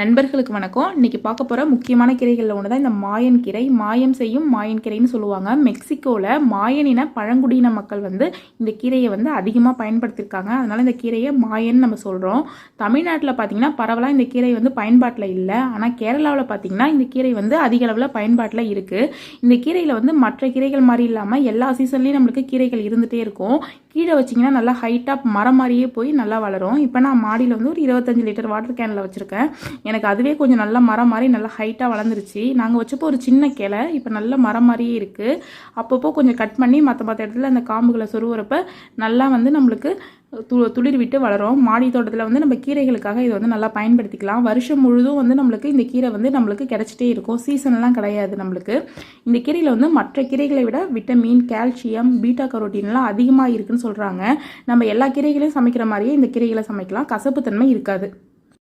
நண்பர்களுக்கு வணக்கம். இன்னைக்கு பார்க்க போகிற முக்கியமான கீரைகளில் ஒன்று தான் இந்த மாயன் கீரை. மாயம் செய்யும் மாயன் கீரைன்னு சொல்லுவாங்க. மெக்சிகோவில் மாயனின பழங்குடியின மக்கள் வந்து இந்த கீரையை வந்து அதிகமாக பயன்படுத்தியிருக்காங்க அதனால் இந்த கீரையை மாயன் நம்ம சொல்கிறோம் தமிழ்நாட்டில் பார்த்தீங்கன்னா பரவலாக இந்த கீரை வந்து பயன்பாட்டில் இல்லை. ஆனால் கேரளாவில் பார்த்தீங்கன்னா இந்த கீரை வந்து அதிக அளவில் பயன்பாட்டில் இருக்குது இந்த கீரையில் வந்து மற்ற கீரைகள் மாதிரி இல்லாமல் எல்லா சீசன்லேயும் நம்மளுக்கு கீரைகள் இருந்துகிட்டே இருக்கும். கீழே வச்சிங்கன்னா நல்லா ஹைட்டாக மரம் மாதிரியே போய் நல்லா வளரும். இப்போ நான் மாடியில் வந்து ஒரு இருபத்தஞ்சு லிட்டர் வாட்டர் கேனில் வச்சுருக்கேன். எனக்கு அதுவே கொஞ்சம் நல்ல மரம் மாதிரி நல்லா ஹைட்டாக வளர்ந்துருச்சு. நாங்கள் வச்சப்போ ஒரு சின்ன கிளை இப்போ நல்ல மரம் மாதிரியே இருக்குது அப்பப்போ கொஞ்சம் கட் பண்ணி மற்ற மற்ற இடத்துல அந்த காம்புகளை சொருவுறப்ப நல்லா வந்து நம்மளுக்கு து துளிர் விட்டு வளரும். மாடி தோட்டத்தில் வந்து நம்ம கீரைகளுக்காக இதை வந்து நல்லா பயன்படுத்திக்கலாம். வருஷம் முழுதும் வந்து நம்மளுக்கு இந்த கீரை வந்து நம்மளுக்கு கிடச்சிட்டே இருக்கும். சீசன்லாம் கிடையாது நம்மளுக்கு. இந்த கீரையில் வந்து மற்ற கீரைகளை விட விட்டமின் கால்சியம் பீட்டா கரோட்டின்லாம் அதிகமாக இருக்குன்னு சொல்கிறாங்க நம்ம எல்லா கீரைகளையும் சமைக்கிற மாதிரியே இந்த கீரைகளை சமைக்கலாம். கசப்புத்தன்மை இருக்காது.